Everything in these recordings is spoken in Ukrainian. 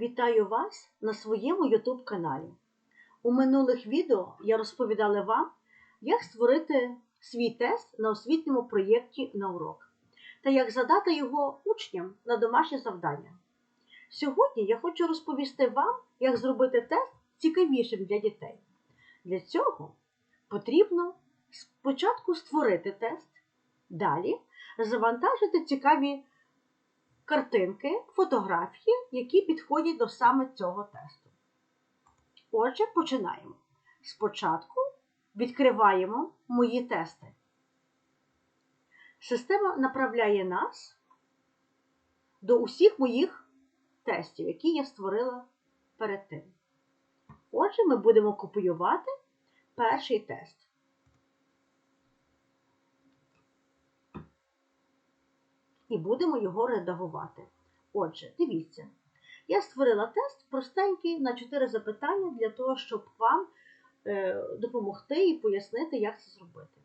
Вітаю вас на своєму YouTube каналі. У минулих відео я розповідала вам, як створити свій тест на освітньому проєкті на урок та як задати його учням на домашнє завдання. Сьогодні я хочу розповісти вам, як зробити тест цікавішим для дітей. Для цього потрібно спочатку створити тест, далі завантажити цікаві картинки, фотографії, які підходять до саме цього тесту. Отже, починаємо. Спочатку відкриваємо мої тести. Система направляє нас до усіх моїх тестів, які я створила перед тим. Отже, ми будемо копіювати перший тест. І будемо його редагувати. Отже, дивіться, я створила тест простенький на 4 запитання для того, щоб вам е, допомогти і пояснити, як це зробити.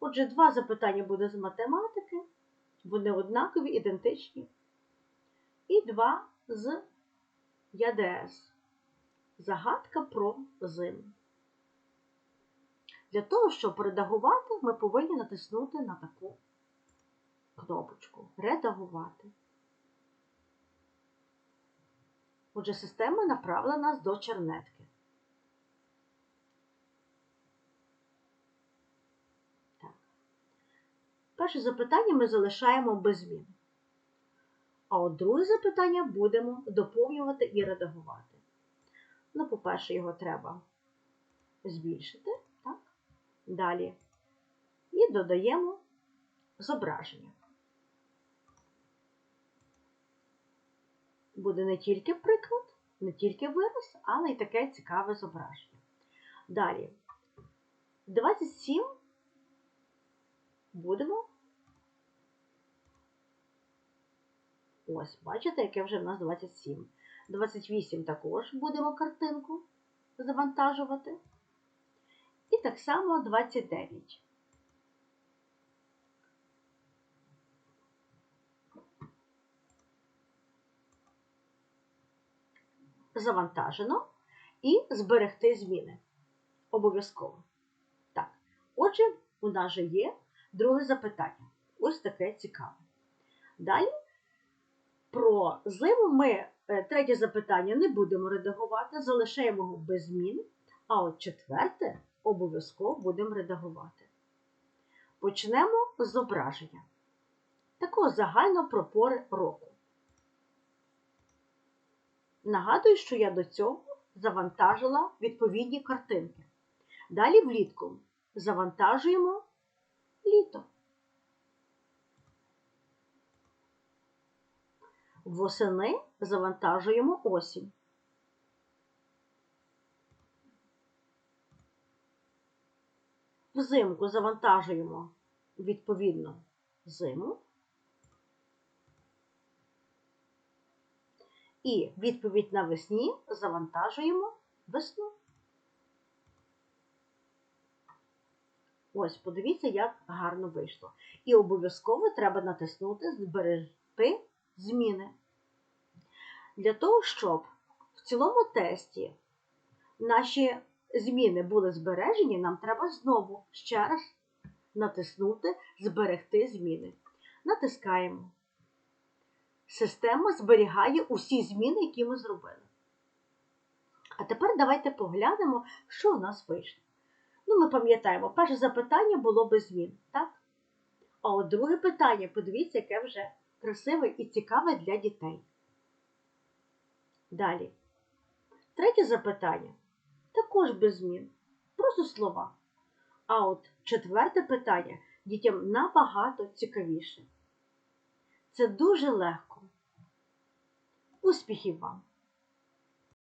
Отже, два запитання буде з математики, вони однакові, ідентичні. І два з ЯДС. Загадка про зиму. Для того, щоб редагувати, ми повинні натиснути на таку Редагувати. Отже, система направила нас до чернетки. Так. Перше запитання ми залишаємо без змін. А от друге запитання будемо доповнювати і редагувати. Ну, по-перше, його треба збільшити. Так? Далі. І додаємо зображення. Буде не тільки приклад, не тільки вираз, але й таке цікаве зображення. Далі. 27 будемо. Ось, бачите, яке вже в нас 27. 28 також будемо картинку завантажувати. І так само 29. Завантажено і зберегти зміни. Обов'язково. Так. Отже, у нас же є друге запитання. Ось таке цікаве. Далі про зиму ми е, третє запитання не будемо редагувати, залишаємо його без змін. А от четверте обов'язково будемо редагувати. Почнемо з зображення. Такого загального про пори року. Нагадую, що я до цього завантажила відповідні картинки. Далі влітку завантажуємо літо. Восени завантажуємо осінь. Взимку завантажуємо відповідно зиму. І відповідь навесні завантажуємо весну. Ось, подивіться, як гарно вийшло. І обов'язково треба натиснути Зберегти зміни. Для того, щоб в цілому тесті наші зміни були збережені, нам треба знову ще раз натиснути Зберегти зміни. Натискаємо. Система зберігає усі зміни, які ми зробили. А тепер давайте поглянемо, що у нас вийшло. Ну, ми пам'ятаємо, перше запитання було без змін, так? А от друге питання, подивіться, яке вже красиве і цікаве для дітей. Далі. Третє запитання також без змін. Просто слова. А от четверте питання дітям набагато цікавіше. Це дуже легко. Успіхів вам!